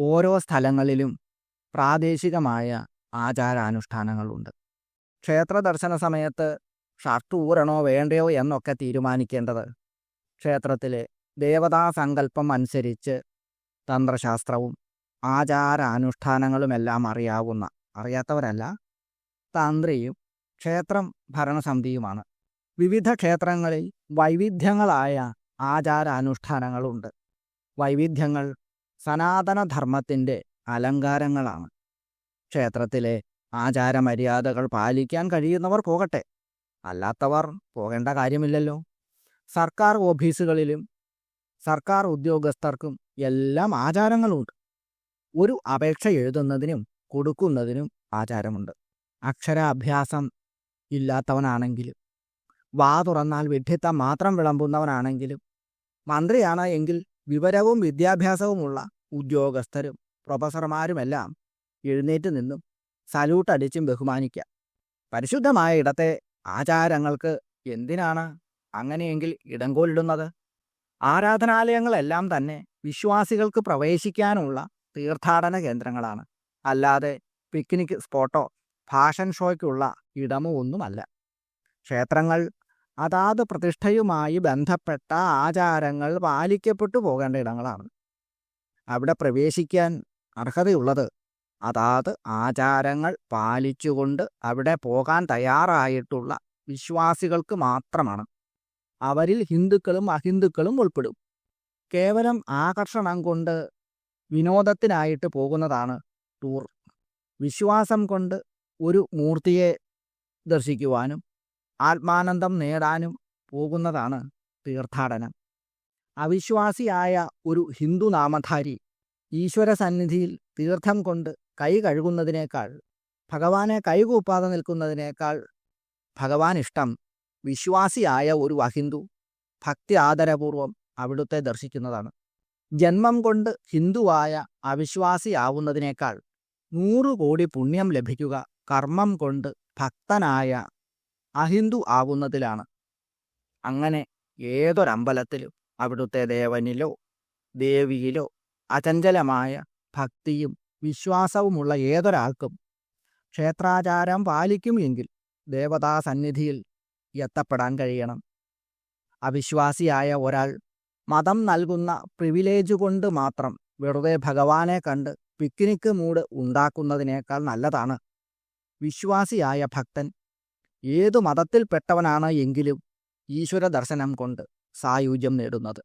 ഓരോ സ്ഥലങ്ങളിലും പ്രാദേശികമായ ആചാരാനുഷ്ഠാനങ്ങളുണ്ട്. ക്ഷേത്ര ദർശന സമയത്ത് ഷർട്ട് ഊരണോ വേണ്ടയോ എന്നൊക്കെ തീരുമാനിക്കേണ്ടത് ക്ഷേത്രത്തിലെ ദേവതാ സങ്കല്പം അനുസരിച്ച് തന്ത്രശാസ്ത്രവും ആചാരാനുഷ്ഠാനങ്ങളുമെല്ലാം അറിയാവുന്ന അറിയാത്തവരല്ല തന്ത്രിയും ക്ഷേത്രം ഭരണസമിതിയുമാണ്. വിവിധ ക്ഷേത്രങ്ങളിൽ വൈവിധ്യങ്ങളായ ആചാരാനുഷ്ഠാനങ്ങളുണ്ട്. വൈവിധ്യങ്ങൾ സനാതനധർമ്മത്തിന്റെ അലങ്കാരങ്ങളാണ്. ക്ഷേത്രത്തിലെ ആചാരമര്യാദകൾ പാലിക്കാൻ കഴിയുന്നവർ പോകട്ടെ. അല്ലാത്തവർ പോകേണ്ട കാര്യമില്ലല്ലോ. സർക്കാർ ഓഫീസുകളിലും സർക്കാർ ഉദ്യോഗസ്ഥർക്കും എല്ലാം ആചാരങ്ങളുണ്ട്. ഒരു അപേക്ഷ എഴുതുന്നതിനും കൊടുക്കുന്നതിനും ആചാരമുണ്ട്. അക്ഷരാഭ്യാസം ഇല്ലാത്തവനാണെങ്കിലും വാ തുറന്നാൽ വിഡ്ഢിത്തം മാത്രം വിളമ്പുന്നവനാണെങ്കിലും മന്ത്രിയാണ് എങ്കിൽ വിവരവും വിദ്യാഭ്യാസവുമുള്ള ഉദ്യോഗസ്ഥരും പ്രൊഫസർമാരുമെല്ലാം എഴുന്നേറ്റ് നിന്നും സല്യൂട്ട് ബഹുമാനിക്കാം. പരിശുദ്ധമായ ഇടത്തെ ആചാരങ്ങൾക്ക് എന്തിനാണ് അങ്ങനെയെങ്കിൽ ഇടംകോലിടുന്നത് ആരാധനാലയങ്ങളെല്ലാം തന്നെ വിശ്വാസികൾക്ക് പ്രവേശിക്കാനുള്ള തീർത്ഥാടന കേന്ദ്രങ്ങളാണ്. അല്ലാതെ പിക്നിക് സ്പോട്ടോ ഫാഷൻ ഷോയ്ക്കുള്ള ഇടമോ ഒന്നുമല്ല. ക്ഷേത്രങ്ങൾ അതാത് പ്രതിഷ്ഠയുമായി ബന്ധപ്പെട്ട ആചാരങ്ങൾ പാലിക്കപ്പെട്ടു പോകേണ്ട ഇടങ്ങളാണ്. അവിടെ പ്രവേശിക്കാൻ അർഹതയുള്ളത് അതാത് ആചാരങ്ങൾ പാലിച്ചുകൊണ്ട് അവിടെ പോകാൻ തയ്യാറായിട്ടുള്ള വിശ്വാസികൾക്ക് മാത്രമാണ്. അവരിൽ ഹിന്ദുക്കളും അഹിന്ദുക്കളും ഉൾപ്പെടും. കേവലം ആകർഷണം കൊണ്ട് വിനോദത്തിനായിട്ട് പോകുന്നതാണ് ടൂർ. വിശ്വാസം കൊണ്ട് ഒരു മൂർത്തിയെ ദർശിക്കുവാനും ആത്മാനന്ദം നേടാനും പോകുന്നതാണ് തീർത്ഥാടനം. അവിശ്വാസിയായ ഒരു ഹിന്ദു നാമധാരി ഈശ്വര സന്നിധിയിൽ തീർത്ഥം കൊണ്ട് കൈ കഴുകുന്നതിനേക്കാൾ ഭഗവാനെ കൈകൂപ്പാതെ നിൽക്കുന്നതിനേക്കാൾ ഭഗവാൻ ഇഷ്ടം വിശ്വാസിയായ ഒരു അഹിന്ദു ഭക്തി ആദരപൂർവം അവിടുത്തെ ദർശിക്കുന്നതാണ്. ജന്മം കൊണ്ട് ഹിന്ദുവായ അവിശ്വാസിയാവുന്നതിനേക്കാൾ നൂറു കോടി പുണ്യം ലഭിക്കുക കർമ്മം കൊണ്ട് ഭക്തനായ അഹിന്ദു ആവുന്നതിലാണ്. അങ്ങനെ ഏതൊരമ്പലത്തിലും അവിടുത്തെ ദേവനിലോ ദേവിയിലോ അചഞ്ചലമായ ഭക്തിയും വിശ്വാസവുമുള്ള ഏതൊരാൾക്കും ക്ഷേത്രാചാരം പാലിക്കും എങ്കിൽ ദേവതാ സന്നിധിയിൽ എത്തപ്പെടാൻ കഴിയണം. അവിശ്വാസിയായ ഒരാൾ മതം നൽകുന്ന പ്രിവിലേജ് കൊണ്ട് മാത്രം വെറുതെ ഭഗവാനെ കണ്ട് പിക്നിക് മൂഡ് ഉണ്ടാക്കുന്നതിനേക്കാൾ നല്ലതാണ്. വിശ്വാസിയായ ഭക്തൻ ഏതു മതത്തിൽപ്പെട്ടവനാണ് എങ്കിലും ഈശ്വര ദർശനം കൊണ്ട് സായുജ്യം നേടുന്നത്.